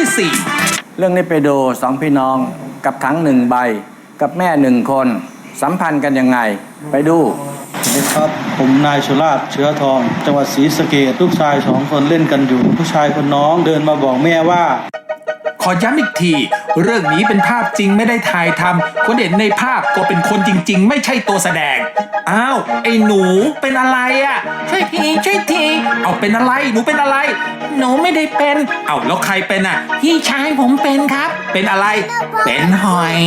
ที่สี่เรื่องนี้ไปดูสองพี่น้องกับถังหนึ่งใบ กับแม่หนึ่งคน สัมพันธ์กันยังไง ไปดูสวัสดีครับ ผมนายสุราชเชื้อทอง จังหวัดศรีสะเกดลูกชายสองคนเล่นกันอยู่ ผู้ชายคนน้องเดินมาบอกแม่ว่า ขอย้ำอีกที เรื่องนี้เป็นภาพจริงไม่ได้ถ่ายทำคนเห็นในภาพก็เป็นคนจริง ๆ ไม่ใช่ตัวแสดง อ้าว ไอ้หนูเป็นอะไรอะ่ะช่วยทีช่วยทีเอาเป็นอะไรหนูเป็นอะไร หนูไม่ได้เป็น เอาแล้วใครเป็นอะพี่ชายผมเป็นครับ เป็นอะไร เป็นหอย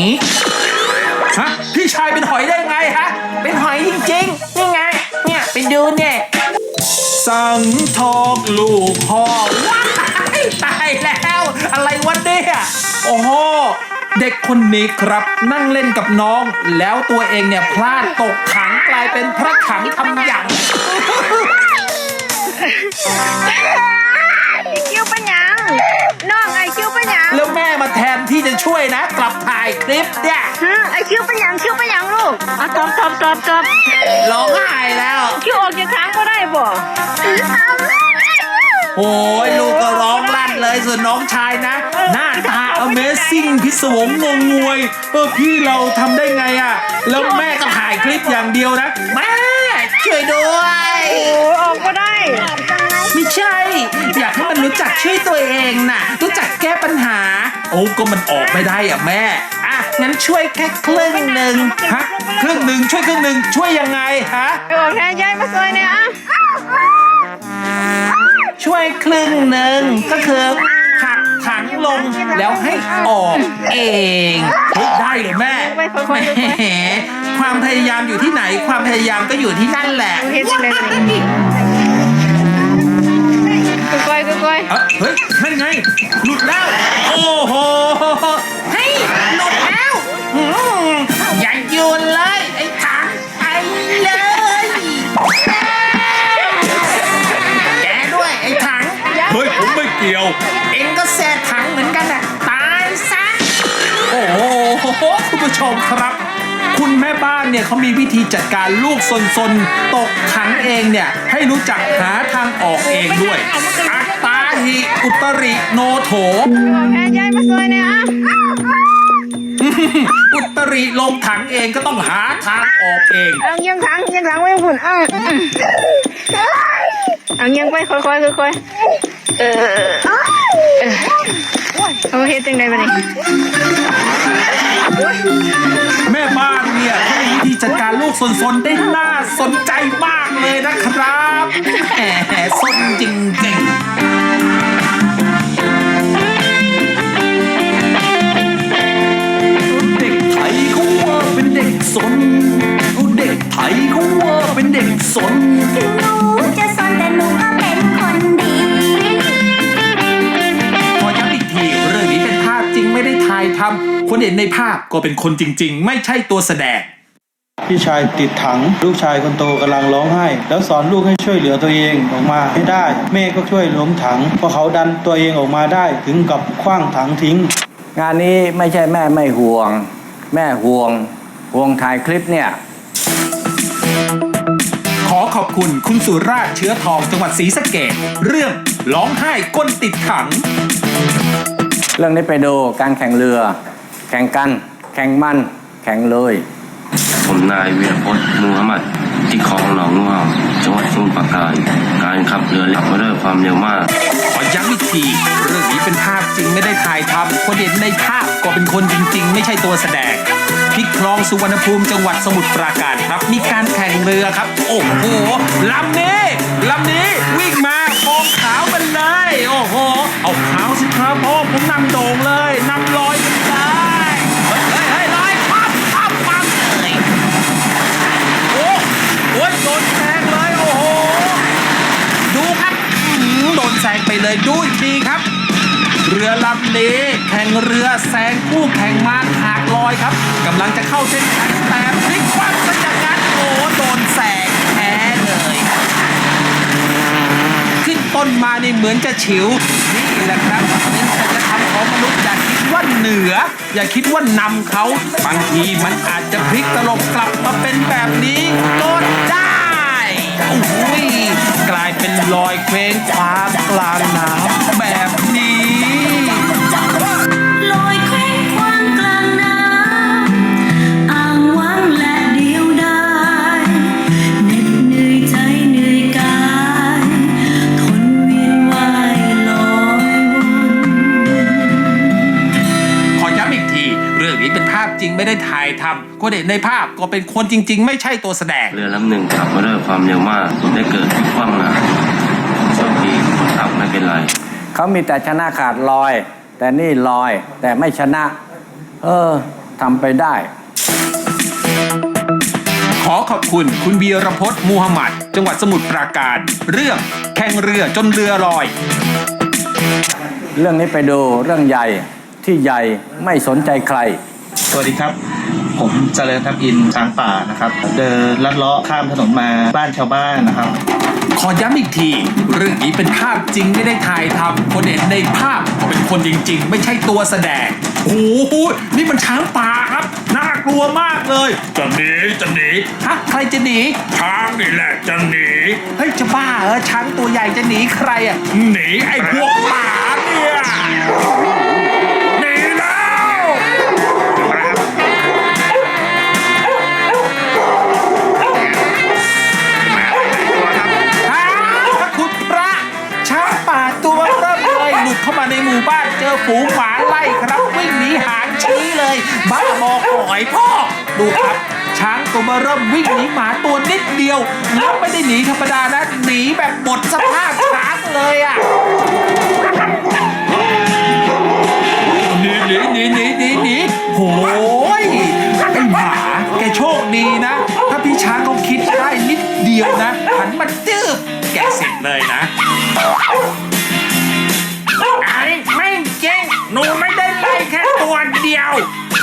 ฮะพี่ชายเป็นหอยได้ไงฮะเป็นหอยจริงๆนี่ไงเนี่ยไปดูเนี่ยสังทองลูกพ่อว้าย อะไรวะเนี่ยโอ้โหเด็กคนนี้ครับนั่งเล่นกับน้อง แล้วตัวเองเนี่ยพลาดตกขังกลายเป็นพระขังทำอย่างไอคิวเป็นหยังน้องไอคิวเป็นหยังแล้วแม่มาแทนที่จะช่วยนะ กลับถ่ายคลิปเนี่ยฮะไอคิวเป็นหยังคิวเป็นหยังลูกอะตอบตอบตอบตอบร้องไห้แล้ว คิวออกจากค้างก็ได้บ่โอ้ยลูกก็ร้องลั่น เลยส่วนน้องชายนะ หน้าตา Amazing พิศวงงงงวยเออพี่เราทำได้ไงอะแล้วแม่ก็ถ่ายคลิปอย่างเดียวนะแม่ช่วยด้วย โอ้ออกก็ได้ ไม่ใช่ อยากให้มันรู้จักช่วยตัวเองน่ะ รู้จักแก้ปัญหา โอ้ก็มันออกไม่ได้อะแม่อะงั้นช่วยแค่ครึ่งหนึ่งฮะครึ่งหนึ่งช่วยครึ่งหนึ่งช่วยยังไงฮะออกแทนยายมาซอยเนี่ยอะ ช่วยครึ่งหนึ่งก็คือหักถังลงแล้วให้ออกเองเฮ้ยได้เหรอแม่แหมความพยายามอยู่ที่ไหน ความพยายามก็อยู่ที่นั่นแหละเฮ็ดจังได๋นี่ก้อยก้อยเอ้ยเฮ้ยนั่นไงหลุดแล้ว โอ้โหเฮ้ยห บ้านเนี่ยเขามีวิธีจัดการลูกซนๆตกขังเองเนี่ยให้รู้จักหาทางออกเองด้วยอัตตาหิอุตริโนโถออกแทนยายมาซอยเนี่ยอะอุตริลงถังเองก็ต้องหาทางออกเอง เอายังขังยังขังไว้หุ่นอะเอายังไปค่อยๆค่อยๆเออเอาเฮ็ดจังได๋บัดนี้ แม่บ้านเนี่ยเขามีวิธีจัดการลูกซนๆได้น่าสนใจมากเลยนะครับแหมซนจริงๆ เด็กไทยเขาว่าเป็นเด็กสนเด็กไทยเขาว่าเป็นเด็กสน ถึงหนูจะซนแต่หนูก็เป็นคนดี ขอย้ำอีกทีเรื่องนี้เป็นภาพจริงไม่ได้ถ่ายทำคนเห็นในภาพก็เป็นคนจริง ๆ ไม่ใช่ตัวแสดง พี่ชายติดถัง ลูกชายคนโตกำลังร้องไห้ แล้วสอนลูกให้ช่วยเหลือตัวเองออกมาให้ได้ แม่ก็ช่วยล้มถังพอเขาดันตัวเองออกมาได้ถึงกับคว้างถังทิ้ง งานนี้ไม่ใช่แม่ไม่ห่วง แม่ห่วงห่วงถ่ายคลิปเนี่ย ขอขอบคุณคุณสุราชเชื้อทองจังหวัดศรีสะเกดเรื่องร้องไห้ก้นติดถัง เรื่องนี้ไปดูการแข่งเรือแข่งกัน แข่งมัน แข่งเลย ผมนายวีรพจน์มูฮัมหมัดที่คลองหนองงูเห่าจังหวัดสมุทรปราการ การขับเรือขับมาด้วยความเร็วมาก ขอย้ำอีกที เรื่องนี้เป็นภาพจริงไม่ได้ถ่ายทำคนเห็นในภาพก็เป็นคนจริง ๆ ไม่ใช่ตัวแสดงที่คลองสุวรรณภูมิจังหวัดสมุทรปราการครับ มีการแข่งเรือครับ โอ้โหลำนี้ลำนี้วิ่งมาโองขาวมันเลย โอ้โห เอาขาวสิครับพ่อผมนำโด่งเลยนำลอยไป นแซงไปเลยดูอีกทีครับ เรือลำนี้แข่งเรือแซงคู่แข่งมาหากลอยครับกำลังจะเข้าเส้นชัยแต่พลิกคว่ำซะอย่างนั้นโอ้โดนแซงแพ้เลยขึ้นต้นมานี่เหมือนจะฉิวนี่แหละครับเป็นสัจธรรมของมนุษย์อย่าคิดว่าเหนือ อย่าคิดว่านำเขาบางทีมันอาจจะพลิกตลบกลับมาเป็นแบบนี้ก็ได้โอ้โหก ลายเป็นลอยเคว้งคว้างกลางน้ำแบบายทำคนเห็นในภาพก็เป็นคนจริง ๆ ไม่ใช่ตัวแสดง เรือลำหนึ่งขับมาด้วยความเร็วมากได้เกิดพลิกคว่ำหน้าโชคดีคนขับไม่เป็นไรเขามีแต่ชนะขาดลอย แต่นี่ลอยแต่ไม่ชนะ เออทำไปได้ ขอขอบคุณคุณเบียรพจน์มูฮัมหมัด จังหวัดสมุทรปราการ เรื่องแข่งเรือจนเรือลอย เรื่องนี้ไปดูเรื่องใหญ่ที่ใหญ่ไม่สนใจใคร สวัสดีครับ ผมเจริญทับอินช้างป่านะครับ เดินลัดเลาะข้ามถนนมาบ้านชาวบ้านนะครับ ขอย้ำอีกที เรื่องนี้เป็นภาพจริงไม่ได้ถ่ายทำคนเห็นในภาพก็เป็นคนจริง ๆ ไม่ใช่ตัวแสดงโอ้โหนี่มันช้างป่าครับน่ากลัวมากเลย จะหนีจะหนีฮะใครจะหนีช้างนี่แหละจะหนีเฮ้ยจะบ้าเหรอช้างตัวใหญ่จะหนีใครอะหนีไอ้พวกหมา ฝูงหมาไล่ครับวิ่งหนีหางชี้เลย บ้าบอกหอยพ่อ ดูครับ ช้างตัวมาเริ่มวิ่งหนีหมาตัวนิดเดียว แล้วไม่ได้หนีธรรมดานะ หนีแบบหมดสภาพช้างเลยอะหนีหนีหนีหนีหนีหนีโหยไอหมาแกโชคดีนะ ถ้าพี่ช้างเขาคิดได้นิดเดียวนะหันมาจืบแกเสร็จเลยนะ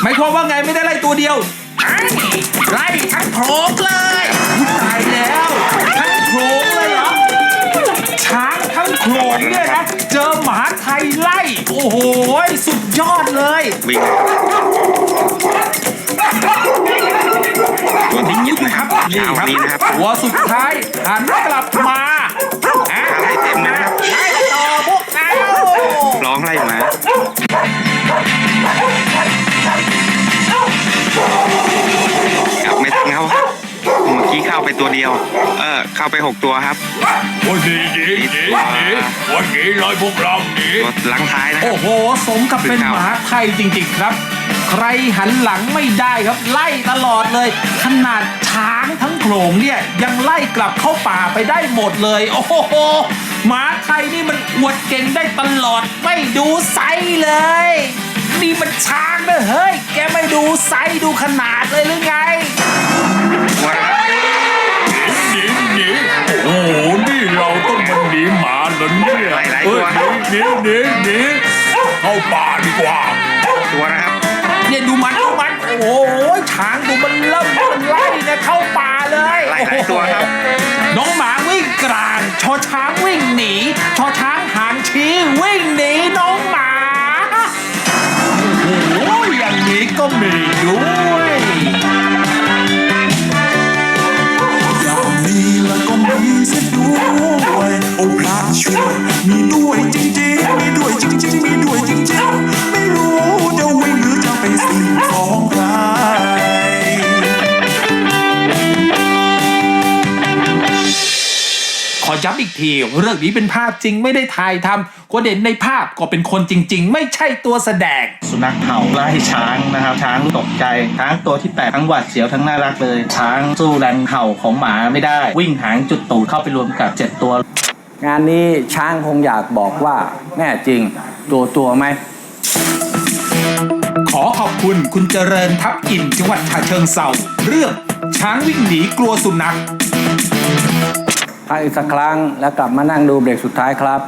ไม่ความว่าไงไม่ได้ไล่ตัวเดียวไอ้ไล่ทั้งโขลงเลยอุ๊ยตายแล้วทั้งโขลงเลยเหรอช้างทั้งโขลงเนี่ยนะเจอหมาไทยไล่ โอ้โหสุดยอดเลยวิ่งตัวที่เจ็ดนะครับนี่เอาครับนี้นะครับตัวสุดท้ายหันกลับมา ตัวเดียว เออ เข้าไปหกตัวครับ โอ้ยหนีหนีหนีหนีวันนี้เลยพวกเราหนีตัวหลังท้ายนะครัโอ้บ โห สมกับเป็นหมาไทยจริงๆครับ ใครหันหลังไม่ได้ครับ ไล่ตลอดเลย ขนาดช้างทั้งโขลงเนี่ย ยังไล่กลับเข้าป่าไปได้หมดเลย โอ้โหหมาไทยนี่มันอวดเก่งได้ตลอดไม่ดูไซส์เลย นี่มันช้างนะเฮ้ย แกไม่ดูไซส์ดูขนาดเลยหรือไง ตัวนะครับ หนีหมาเหรอเนี่ยหลายๆตัวเอ้ยหนีหนีหนีเข้าป่าดีกว่าตัวนะครับเนี่ยดูมันดูมัน โอ้โหช้างดูมันเริ่มมันไล่นะเข้าป่าเลยหลายๆตัวครับ น้องหมาวิ่งกลางชอช้างวิ่งหนีชอช้างหางชี้วิ่งหนีน้องหมา โอ้โหอย่างนี้ก็มีด้วย อย้ำอีกที เรื่องนี้เป็นภาพจริงไม่ได้ถ่ายทำคนเห็นในภาพก็เป็นคนจริง ๆ ไม่ใช่ตัวแสดง สุนัขเห่าไล่ช้างนะครับ ช้างตกใจช้างตัวที่แปดทั้งหวาดเสียวทั้งน่ารักเลย ช้างสู้แรงเห่าของหมาไม่ได้ วิ่งหางจุดตูดเข้าไปรวมกับเจ็ดตัว งานนี้ช้างคงอยากบอกว่าแน่จริง ตัวตัวไหมขอขอบคุณคุณเจริญทับอินจังหวัดฉะเชิงเซาเรื่องช้างวิ่งหนีกลัวสุนัข พักอีกสักครั้ง แล้วกลับมานั่งดูเบรกสุดท้ายครับ